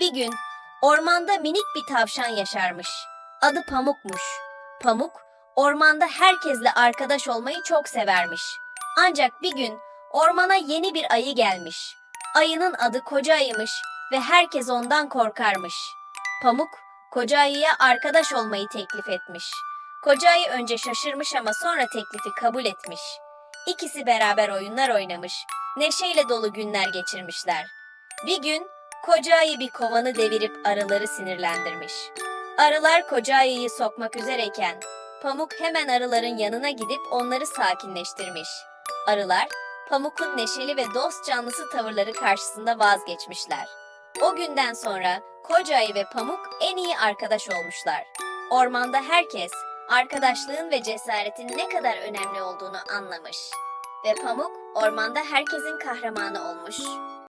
Bir gün ormanda minik bir tavşan yaşarmış. Adı Pamuk'muş. Pamuk ormanda herkesle arkadaş olmayı çok severmiş. Ancak bir gün ormana yeni bir ayı gelmiş. Ayının adı Koca Ayımış ve herkes ondan korkarmış. Pamuk Koca Ayı'ya arkadaş olmayı teklif etmiş. Koca Ayı önce şaşırmış ama sonra teklifi kabul etmiş. İkisi beraber oyunlar oynamış, neşeyle dolu günler geçirmişler. Bir gün koca ayı bir kovanı devirip arıları sinirlendirmiş. Arılar koca ayıyı sokmak üzereyken Pamuk hemen arıların yanına gidip onları sakinleştirmiş. Arılar Pamuk'un neşeli ve dost canlısı tavırları karşısında vazgeçmişler. O günden sonra koca ayı ve Pamuk en iyi arkadaş olmuşlar. Ormanda herkes arkadaşlığın ve cesaretin ne kadar önemli olduğunu anlamış. Ve Pamuk ormanda herkesin kahramanı olmuş.